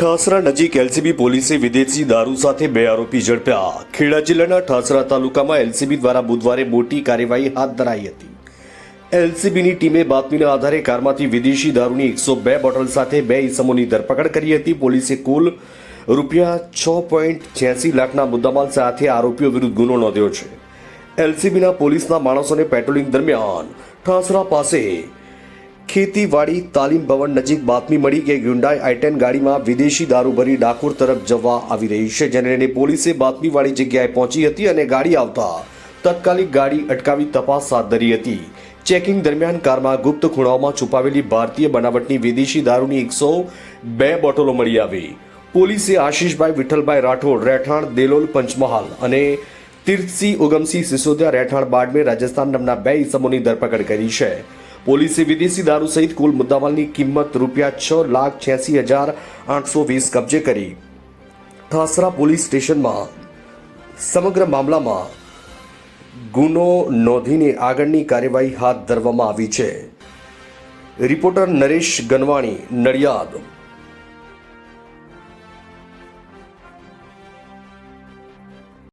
ઠાસરા નજીક એલસીબી પોલીસે વિદેશી દારૂ સાથે બે આરોપી ઝડપ્યા. ખેડા જિલ્લાના ઠાસરા તાલુકામાં એલસીબી દ્વારા બુધવારે મોટી કાર્યવાહી હાથ ધરાઈ હતી. એલસીબીની ટીમે બાતમીના આધારે કારમાંથી વિદેશી દારૂની એકસો બે બોટલ સાથે બે ઇસમોની ધરપકડ કરી હતી. પોલીસે કુલ રૂપિયા છ પોઈન્ટ છ્યાસી લાખના મુદ્દામાલ સાથે આરોપીઓ વિરુદ્ધ ગુનો નોંધ્યો છે. એલસીબીના પોલીસના માણસોને પેટ્રોલિંગ દરમિયાન ઠાસરા પાસે ખેતીવાડી તાલીમ ભવન નજીક બાતમી મળી કે હ્યુન્ડાઈ આઈટેન ગાડીમાં વિદેશી દારૂ ભરી ડાકોર તરફ જવા આવી રહી છે, જેને લઈને પોલીસે બાતમીવાળી જગ્યાએ પહોંચી હતી અને ગાડી આવતા તાત્કાલિક ગાડી અટકાવી તપાસ હાથ ધરી હતી. ચેકિંગ દરમિયાન કારમાં ગુપ્ત ખૂણાઓમાં છુપાવેલી ભારતીય બનાવટની વિદેશી દારૂની એકસો બે બોટલો મળી આવી. પોલીસે આશીષભાઈ વિઠ્ઠલભાઈ રાઠોડ, રહેઠાણ, દેલોલ, પંચમહાલ અને તીર્થસિંહ ઉગમસિંહ સિસોદિયા રહેઠાણ બાડમેર રાજસ્થાન નામના બે ઇસમોની ધરપકડ કરી છે. પોલીસે વિદેશી દારૂ સહિત કુલ મુદ્દામાલની કિંમત રૂપિયા છ લાખ છ્યાસી હજાર આઠસો વીસ કબજે કરી. ઠાસરા પોલીસ સ્ટેશનમાં સમગ્ર મામલામાં ગુનો નોંધીને આગળની કાર્યવાહી હાથ ધરવામાં આવી છે. રિપોર્ટર નરેશ ગનવાણી, નડિયાદ.